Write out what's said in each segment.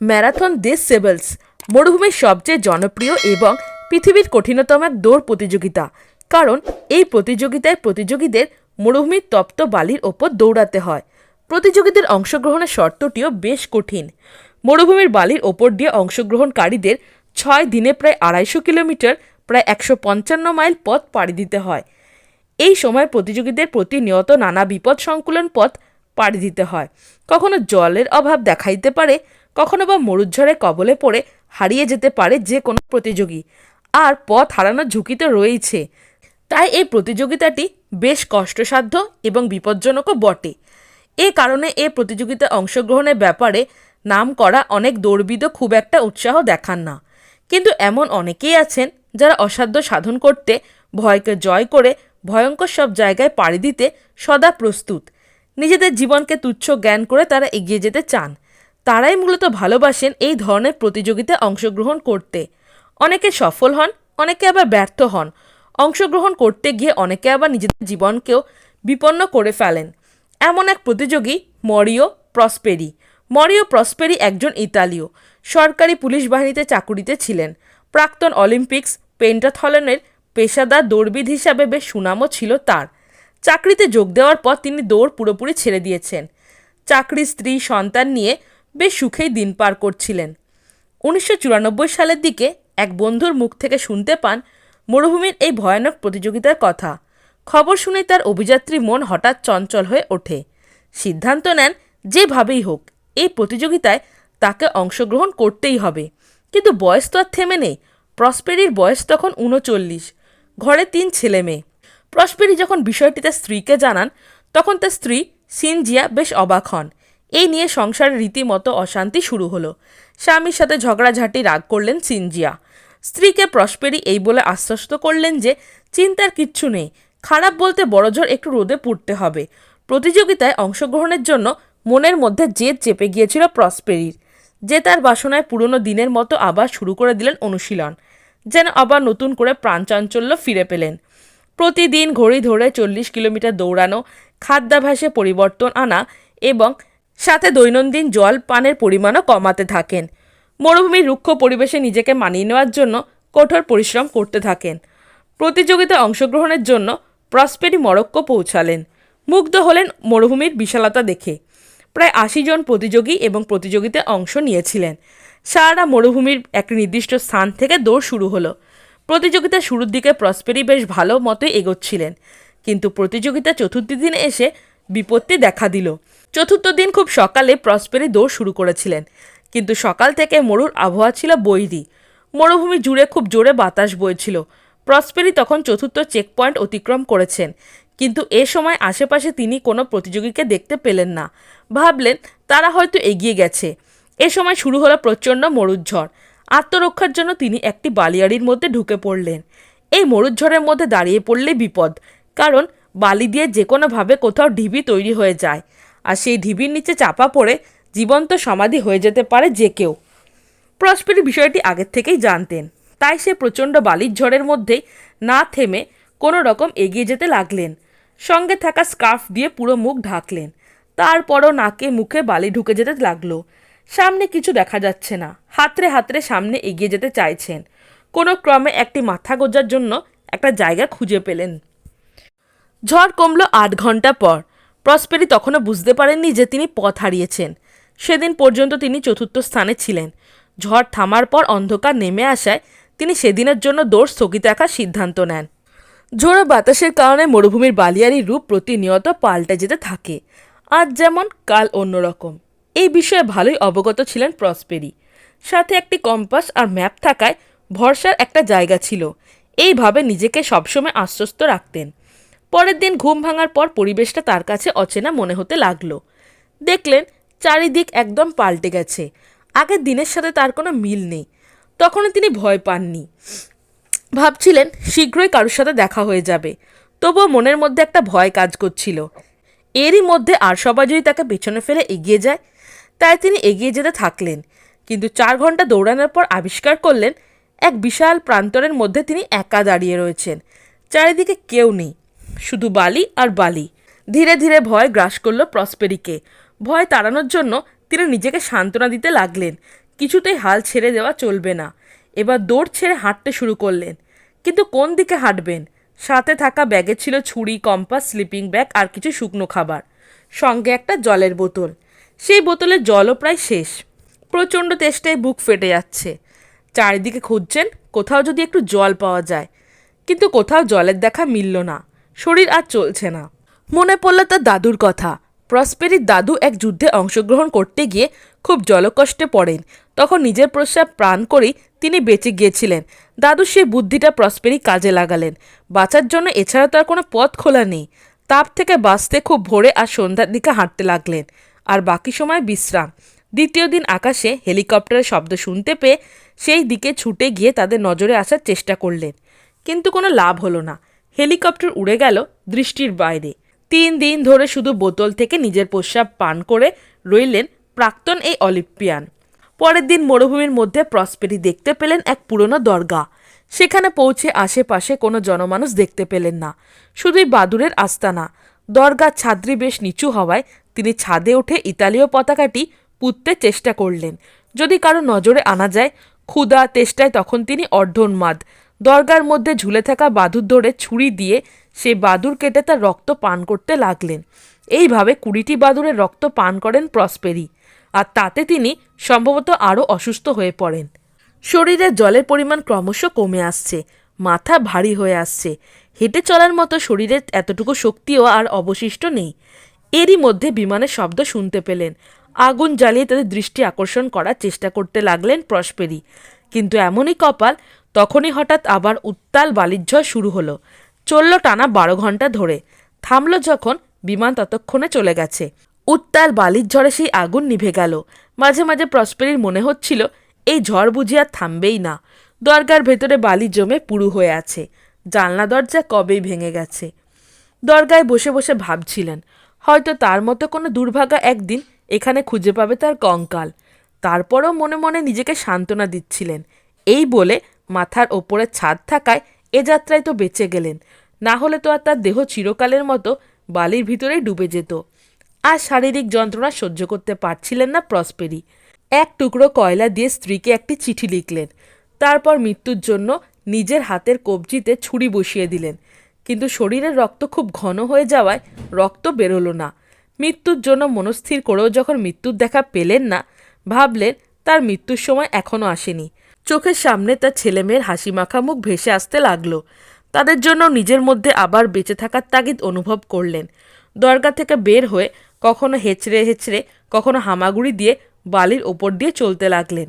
Marathon দেশ সেভেলস মরুভূমির সবচেয়ে জনপ্রিয় এবং পৃথিবীর কঠিনতম দৌড় প্রতিযোগিতা। কারণ এই প্রতিযোগিতায় প্রতিযোগীদের মরুভূমির তপ্ত বালির ওপর দৌড়াতে হয়। প্রতিযোগীদের অংশগ্রহণের শর্তটিও বেশ কঠিন। মরুভূমির বালির ওপর দিয়ে অংশগ্রহণকারীদের ছয় দিনে প্রায় আড়াইশো কিলোমিটার, প্রায় একশো পঞ্চান্ন মাইল পথ পাড়ি দিতে হয়। এই সময় প্রতিযোগীদের প্রতিনিয়ত নানা বিপদ সংকুলন পথ পাড়ি দিতে হয়। কখনো জলের অভাব দেখাইতে পারে কখনো বা মরুঝড়ে কবলে পড়ে হারিয়ে যেতে পারে যে কোনো প্রতিযোগী। আর পথ হারানোর ঝুঁকি তো রয়েইছে। তাই এই প্রতিযোগিতাটি বেশ কষ্টসাধ্য এবং বিপজ্জনকও বটে। এ কারণে এ প্রতিযোগিতায় অংশগ্রহণের ব্যাপারে নাম করা অনেক দৌড়বিদও খুব একটা উৎসাহ দেখান না। কিন্তু এমন অনেকেই আছেন যারা অসাধ্য সাধন করতে, ভয়কে জয় করে, ভয়ঙ্কর সব জায়গায় পাড়ি দিতে সদা প্রস্তুত। নিজেদের জীবনকে তুচ্ছ জ্ঞান করে তারা এগিয়ে যেতে চান। তারাই মূলত ভালোবাসেন এই ধরনের প্রতিযোগিতায় অংশগ্রহণ করতে। অনেকে সফল হন, অনেকে আবার ব্যর্থ হন। অংশগ্রহণ করতে গিয়ে অনেকে আবার নিজেদের জীবনকেও বিপন্ন করে ফেলেন। এমন এক প্রতিযোগী, মরিও প্রসপেরি। মরিও প্রসপেরি একজন ইতালীয়। সরকারি পুলিশ বাহিনীতে চাকুরিতে ছিলেন। প্রাক্তন অলিম্পিক্স পেন্টাথলনের পেশাদার দৌড়বিদ হিসাবে বেশ সুনামও ছিল তার। চাকরিতে যোগ দেওয়ার পর তিনি দৌড় পুরোপুরি ছেড়ে দিয়েছেন। চাকরি স্ত্রী, সন্তান নিয়ে বেশ সুখেই দিন পার করছিলেন। উনিশশো চুরানব্বই সালের দিকে এক বন্ধুর মুখ থেকে শুনতে পান মরুভূমির এই ভয়ানক প্রতিযোগিতার কথা। খবর শুনে তার অভিযাত্রী মন হঠাৎ চঞ্চল হয়ে ওঠে। সিদ্ধান্ত নেন যেভাবেই হোক, এই প্রতিযোগিতায় তাকে অংশগ্রহণ করতেই হবে। কিন্তু বয়স তো আর থেমে নেই। প্রসপেরির বয়স তখন উনচল্লিশ। ঘরে তিন ছেলে মেয়ে। প্রসপেরি যখন বিষয়টি তার স্ত্রীকে জানান, তখন তার স্ত্রী সিনজিয়া বেশ অবাক হন। এই নিয়ে সংসার রীতিমতো অশান্তি শুরু হলো। স্বামীর সাথে ঝগড়াঝাটি রাগ করলেন সিনজিয়া। স্ত্রীকে প্রসপেরি এই বলে আশ্বস্ত করলেন যে, চিন্তার কিচ্ছু নেই। খারাপ বলতে বড়জোর একটু রোদে পুড়তে হবে। প্রতিযোগিতায় অংশগ্রহণের জন্য মনের মধ্যে জেদ চেপে গিয়েছিল প্রসপেরির। যে তার বাসনায় পুরনো দিনের মতো আবার শুরু করে দিলেন অনুশীলন। যেন আবার নতুন করে প্রাণচাঞ্চল্য ফিরে পেলেন। প্রতিদিন ঘড়ি ধরে চল্লিশ কিলোমিটার দৌড়ানো, খাদ্যাভ্যাসে পরিবর্তন আনা এবং সাথে দৈনন্দিন জল পানের পরিমাণও কমাতে থাকেন। মরুভূমির রুক্ষ পরিবেশে নিজেকে মানিয়ে নেওয়ার জন্য কঠোর পরিশ্রম করতে থাকেন। প্রতিযোগিতায় অংশগ্রহণের জন্য প্রসপেরি মরক্কো পৌঁছালেন। মুগ্ধ হলেন মরুভূমির বিশালতা দেখে। প্রায় আশি জন প্রতিযোগী এবং প্রতিযোগিতায় অংশ নিয়েছিলেন। সারা মরুভূমির একটি নির্দিষ্ট স্থান থেকে দৌড় শুরু হলো। প্রতিযোগিতা শুরুর দিকে প্রসপেরি বেশ ভালো মতোই এগোচ্ছিলেন। কিন্তু প্রতিযোগিতা চতুর্থ দিনে এসে বিপত্তি দেখা দিল। চতুর্থ দিন খুব সকালে প্রসপেরি দৌড় শুরু করেছিলেন। কিন্তু সকাল থেকে মরুর আবহাওয়া ছিল বৈরী। মরুভূমি জুড়ে খুব জোরে বাতাস বইছিল। প্রসপেরি তখন চতুর্থ চেকপয়েন্ট অতিক্রম করেছেন। কিন্তু এ সময় আশেপাশে তিনি কোনো প্রতিযোগীকে দেখতে পেলেন না। ভাবলেন, তারা হয়তো এগিয়ে গেছে। এ সময় শুরু হলো প্রচণ্ড মরুজ্ঝড় আত্মরক্ষার জন্য তিনি একটি বালিয়াড়ির মধ্যে ঢুকে পড়লেন। এই মরুজ্ঝড়ের মধ্যে দাঁড়িয়ে পড়লে বিপদ। কারণ বালি দিয়ে যে কোনোভাবে কোথাও ঢিবি তৈরি হয়ে যায়। আর সেই ঢিবির নিচে চাপা পড়ে জীবন্ত সমাধি হয়ে যেতে পারে যে কেউ। প্রসপেরি বিষয়টি আগের থেকেই জানতেন। তাই সে প্রচণ্ড বালির ঝড়ের মধ্যেই না থেমে কোনো রকম এগিয়ে যেতে লাগলেন। সঙ্গে থাকা স্কার্ফ দিয়ে পুরো মুখ ঢাকলেন। তারপরও নাকে মুখে বালি ঢুকে যেতে লাগল। সামনে কিছু দেখা যাচ্ছে না। হাতড়ে হাতড়ে সামনে এগিয়ে যেতে চাইছেন। কোনো ক্রমে একটি মাথা গোজার জন্য একটা জায়গা খুঁজে পেলেন। ঝড় কমলো আট ঘণ্টা পর। প্রসপেরি তখনও বুঝতে পারেননি যে তিনি পথ হারিয়েছেন। সেদিন পর্যন্ত তিনি চতুর্থ স্থানে ছিলেন। ঝড় থামার পর অন্ধকার নেমে আসায় তিনি সেদিনের জন্য দৌড় স্থগিত রাখার সিদ্ধান্ত নেন। ঝোড়ো বাতাসের কারণে মরুভূমির বালিয়ারি রূপ প্রতিনিয়ত পাল্টে যেতে থাকে। আজ যেমন, কাল অন্যরকম এই বিষয়ে ভালোই অবগত ছিলেন প্রসপেরি। সাথে একটি কম্পাস আর ম্যাপ থাকায় ভরসার একটা জায়গা ছিল। এইভাবে নিজেকে সবসময় আশ্বস্ত রাখতেন। পরের দিন ঘুম ভাঙার পর পরিবেশটা তার কাছে অচেনা মনে হতে লাগল। দেখলেন, চারিদিক একদম পাল্টে গেছে। আগের দিনের সাথে তার কোনো মিল নেই। তখনও তিনি ভয় পাননি। ভাবছিলেন, শীঘ্রই কারোর সাথে দেখা হয়ে যাবে। তবুও মনের মধ্যে একটা ভয় কাজ করছিল। এরই মধ্যে আর সবাই যদি তাকে পেছনে ফেলে এগিয়ে যায়, তাই তিনি এগিয়ে যেতে থাকলেন। কিন্তু চার ঘণ্টা দৌড়ানোর পর আবিষ্কার করলেন, এক বিশাল প্রান্তরের মধ্যে তিনি একা দাঁড়িয়ে রয়েছেন। চারিদিকে কেউ নেই। শুধু বালি আর বালি। ধীরে ধীরে ভয় গ্রাস করল প্রসপেরিকে। ভয় তাড়ানোর জন্য তিনি নিজেকে সান্ত্বনা দিতে লাগলেন। কিছুতেই হাল ছেড়ে দেওয়া চলবে না। এবার দৌড় ছেড়ে হাঁটতে শুরু করলেন। কিন্তু কোন দিকে হাঁটবেন? সাথে থাকা ব্যাগে ছিল ছুরি, কম্পাস, স্লিপিং ব্যাগ আর কিছু শুকনো খাবার। সঙ্গে একটা জলের বোতল। সেই বোতলের জলও প্রায় শেষ। প্রচণ্ড তেষ্টায় বুক ফেটে যাচ্ছে। চারিদিকে খুঁজছেন, কোথাও যদি একটু জল পাওয়া যায়। কিন্তু কোথাও জলের দেখা মিলল না। শরীর আর চলছে না। মনে পড়ল তার দাদুর কথা। প্রসপেরির দাদু এক যুদ্ধে অংশগ্রহণ করতে গিয়ে খুব জলকষ্টে পড়েন। তখন নিজের প্রস্রাব প্রাণ করেই তিনি বেঁচে গিয়েছিলেন। দাদু সেই বুদ্ধিটা প্রসপেরি কাজে লাগালেন। বাঁচার জন্য এছাড়া তার কোনো পথ খোলা নেই। তাপ থেকে বাঁচতে খুব ভোরে আর সন্ধ্যার দিকে হাঁটতে লাগলেন। আর বাকি সময় বিশ্রাম। দ্বিতীয় দিন আকাশে হেলিকপ্টারের শব্দ শুনতে পেয়ে সেই দিকে ছুটে গিয়ে তাদের নজরে আসার চেষ্টা করলেন। কিন্তু কোনো লাভ হলো না। হেলিকপ্টার উড়ে গেল দৃষ্টির বাইরে। তিন দিন ধরে শুধু বোতল থেকে নিজের প্রস্রাব পান করে রইলেন প্রাক্তন এই অলিম্পিয়ান। পরের দিন মরুভূমির মধ্যে প্রসপেরি দেখতে পেলেন এক পুরনো দরগা। সেখানে পৌঁছে আশেপাশে কোনো জনমানুষ দেখতে পেলেন না। শুধুই বাদুরের আস্তানা। দরগার ছাদ্রি বেশ নিচু হওয়ায় তিনি ছাদে উঠে ইতালীয় পতাকাটি পুঁততে চেষ্টা করলেন। যদি কারও নজরে আনা যায়, ক্ষুধা, তেষ্টায় তখন তিনি অর্ধোন্মাদ। দরগার মধ্যে ঝুলে থাকা বাদুর ধরে ছুরি দিয়ে সে বাদুর কেটে তার রক্ত পান করতে লাগলেন। এইভাবে কুড়িটি বাদুরের রক্ত পান করেন প্রসপেরি। আর তাতে তিনি সম্ভবত আরও অসুস্থ হয়ে পড়েন। শরীরে জলের পরিমাণ ক্রমশ কমে আসছে, মাথা ভারী হয়ে আসছে। হেঁটে চলার মতো শরীরের এতটুকু শক্তিও আর অবশিষ্ট নেই। এরই মধ্যে বিমানের শব্দ শুনতে পেলেন। আগুন জ্বালিয়ে তাদের দৃষ্টি আকর্ষণ করার চেষ্টা করতে লাগলেন প্রসপেরি। কিন্তু এমনই কপাল তখনই হঠাৎ আবার উত্তাল বালিঝড় শুরু হলো। চলল টানা বারো ঘণ্টা ধরে। থামল যখন বিমান ততক্ষণে চলে গেছে। উত্তাল বালির ঝড়ে সেই আগুন নিভে গেল। মাঝে মাঝে প্রসপেরির মনে হচ্ছিল, এই ঝড় বুঝি আর থামবেই না। দরগার ভেতরে বালি জমে পুরু হয়ে আছে। জানলা দরজা কবেই ভেঙে গেছে। দরগায় বসে বসে ভাবছিলেন, হয়তো তার মতো কোনো দুর্ভাগা একদিন এখানে খুঁজে পাবে তার কঙ্কাল। তারপরও মনে মনে নিজেকে সান্ত্বনা দিচ্ছিলেন। এই বলে মাথার ওপরে ছাদ থাকায় এ যাত্রায় তো বেঁচে গেলেন। না হলে তো আর তার দেহ চিরকালের মতো বালির ভিতরেই ডুবে যেত। আর শারীরিক যন্ত্রণা সহ্য করতে পারছিলেন না প্রসপেরি। এক টুকরো কয়লা দিয়ে স্ত্রীকে একটি চিঠি লিখলেন। তারপর মৃত্যুর জন্য নিজের হাতের কবজিতে ছুরি বসিয়ে দিলেন। কিন্তু শরীরের রক্ত খুব ঘন হয়ে যাওয়ায় রক্ত বেরোলো না। মৃত্যুর জন্য মনস্থির করেও যখন মৃত্যুর দেখা পেলেন না, ভাবলেন তার মৃত্যুর সময় এখনও আসেনি। চোখের সামনে তার ছেলেমেয়ের হাসি মাখা মুখ ভেসে আসতে লাগল। তাদের জন্য নিজের মধ্যে আবার বেঁচে থাকার তাগিদ অনুভব করলেন। দরগা থেকে বের হয়ে কখনো হেঁচড়ে হেঁচড়ে, কখনো হামাগুড়ি দিয়ে বালির ওপর দিয়ে চলতে লাগলেন।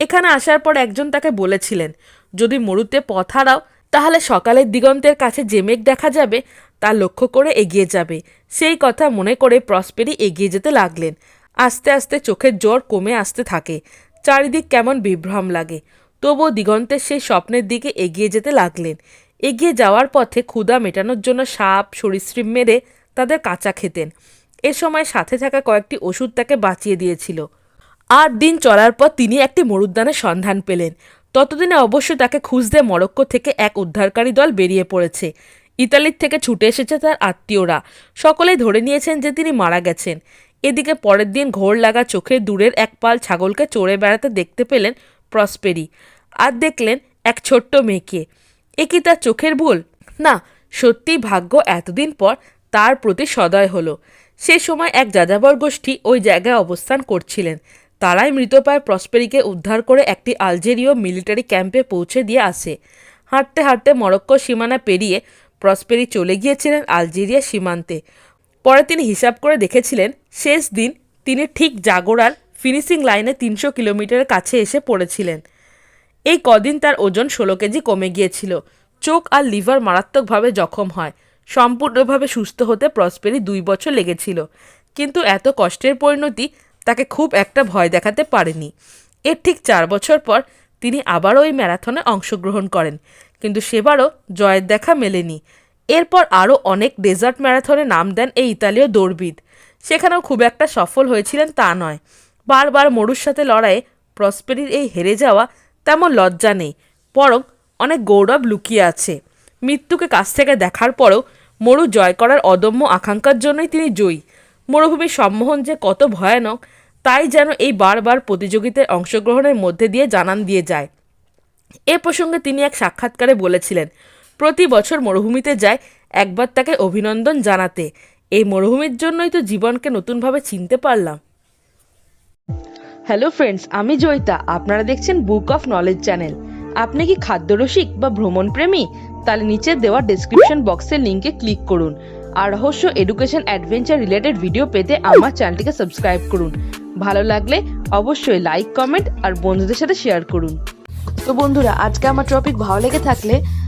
এখানে আসার পর একজন তাকে বলেছিলেন, যদি মরুতে পথ হারাও, তাহলে সকালের দিগন্তের কাছে যে মেঘ দেখা যাবে, তা লক্ষ্য করে এগিয়ে যাবে। সেই কথা মনে করে প্রসপেরি এগিয়ে যেতে লাগলেন। আস্তে আস্তে চোখের জ্বর কমে আসতে থাকে। চারিদিক কেমন বিভ্রম লাগে। তবুও দিগন্তের সেই স্বপ্নের দিকে এগিয়ে যেতে লাগলেন। এগিয়ে যাওয়ার পথে ক্ষুধা মেটানোর জন্য সাপ, সরীসৃপ মেরে তাদের কাঁচা খেতেন। এ সময় সাথে থাকা কয়েকটি ওষুধ তাকে বাঁচিয়ে দিয়েছিল। আট দিন চলার পর তিনি একটি মরুদ্যানের সন্ধান পেলেন। ততদিনে অবশ্য তাকে খুঁজতে মরক্কো থেকে এক উদ্ধারকারী দল বেরিয়ে পড়েছে। ইতালির থেকে ছুটে এসেছে তার আত্মীয়রা। সকলেই ধরে নিয়েছেন যে তিনি মারা গেছেন। এদিকে পরের দিন ঘোর লাগা চোখে দূরের এক পাল ছাগলকে চড়ে বেড়াতে দেখতে পেলেন প্রসপেরি আর দেখলেন এক ছোট্ট মেয়েকে। এ কি তার চোখের ভুল? না, সত্যিই ভাগ্য এতদিন পর তার প্রতি সদয় হলো। সে সময় এক যাযাবর গোষ্ঠী ওই জায়গায় অবস্থান করছিলেন। তারাই মৃতপ্রায় প্রসপেরিকে উদ্ধার করে একটি আলজেরীয় মিলিটারি ক্যাম্পে পৌঁছে দিয়ে আসে। হাঁটতে হাঁটতে মরক্কো সীমানা পেরিয়ে প্রসপেরি চলে গিয়েছিলেন আলজেরিয়া সীমান্তে। পরে তিনি হিসাব করে দেখেছিলেন, শেষ দিন তিনি ঠিক জাগোরার ফিনিশিং লাইনে তিনশো কিলোমিটারের কাছে এসে পড়েছিলেন। এই কদিন তার ওজন ষোলো কেজি কমে গিয়েছিল। চোখ আর লিভার মারাত্মকভাবে জখম হয়। সম্পূর্ণভাবে সুস্থ হতে প্রসপেরি দুই বছর লেগেছিল। কিন্তু এত কষ্টের পরিণতি তাকে খুব একটা ভয় দেখাতে পারেনি। এর ঠিক চার বছর পর তিনি আবারও ওই ম্যারাথনে অংশগ্রহণ করেন। কিন্তু সেবারও জয়ের দেখা মেলেনি। এরপর আরও অনেক ডেজার্ট ম্যারাথনে নাম দেন এই ইতালীয় দৌড়বিদ। সেখানেও খুব একটা সফল হয়েছিলেন তা নয়। বারবার মরুর সাথে লড়াইয়ে প্রসপেরির এই হেরে যাওয়া তেমন লজ্জা নেই, বরং অনেক গৌরব লুকিয়ে আছে। মৃত্যুকে কাছ থেকে দেখার পরেও মরু জয় করার অদম্য আকাঙ্ক্ষার জন্যই তিনি জয়ী। মরুভূমির সম্মোহন যে কত ভয়ানক, তাই যেন এই বারবার প্রতিযোগিতায় অংশগ্রহণের মধ্যে দিয়ে জানান দিয়ে যায়। এ প্রসঙ্গে তিনি এক সাক্ষাৎকারে বলেছিলেন প্রতি বছর মরুভূমিতে যায় একবার তাকে অভিনন্দন জানাতে। এই মরুভূমির জন্যই তো জীবনকে নতুনভাবে চিনতে পারলাম। হ্যালো ফ্রেন্ডস আমি জয়িতা। আপনারা দেখছেন বুক অফ নলেজ চ্যানেল আপনি কি খাদ্যরসিক বা ভ্রমণ প্রেমী তাহলে নিচে দেওয়া ডেসক্রিপশন বক্সের লিঙ্কে ক্লিক করুন। আর রহস্য এডুকেশন অ্যাডভেঞ্চার রিলেটেড ভিডিও পেতে আমার চ্যানেলটিকে সাবস্ক্রাইব করুন। ভালো লাগলে অবশ্যই লাইক কমেন্ট আর বন্ধুদের সাথে শেয়ার করুন। তো বন্ধুরা আজকে আমার টপিক ভালো লেগে থাকলে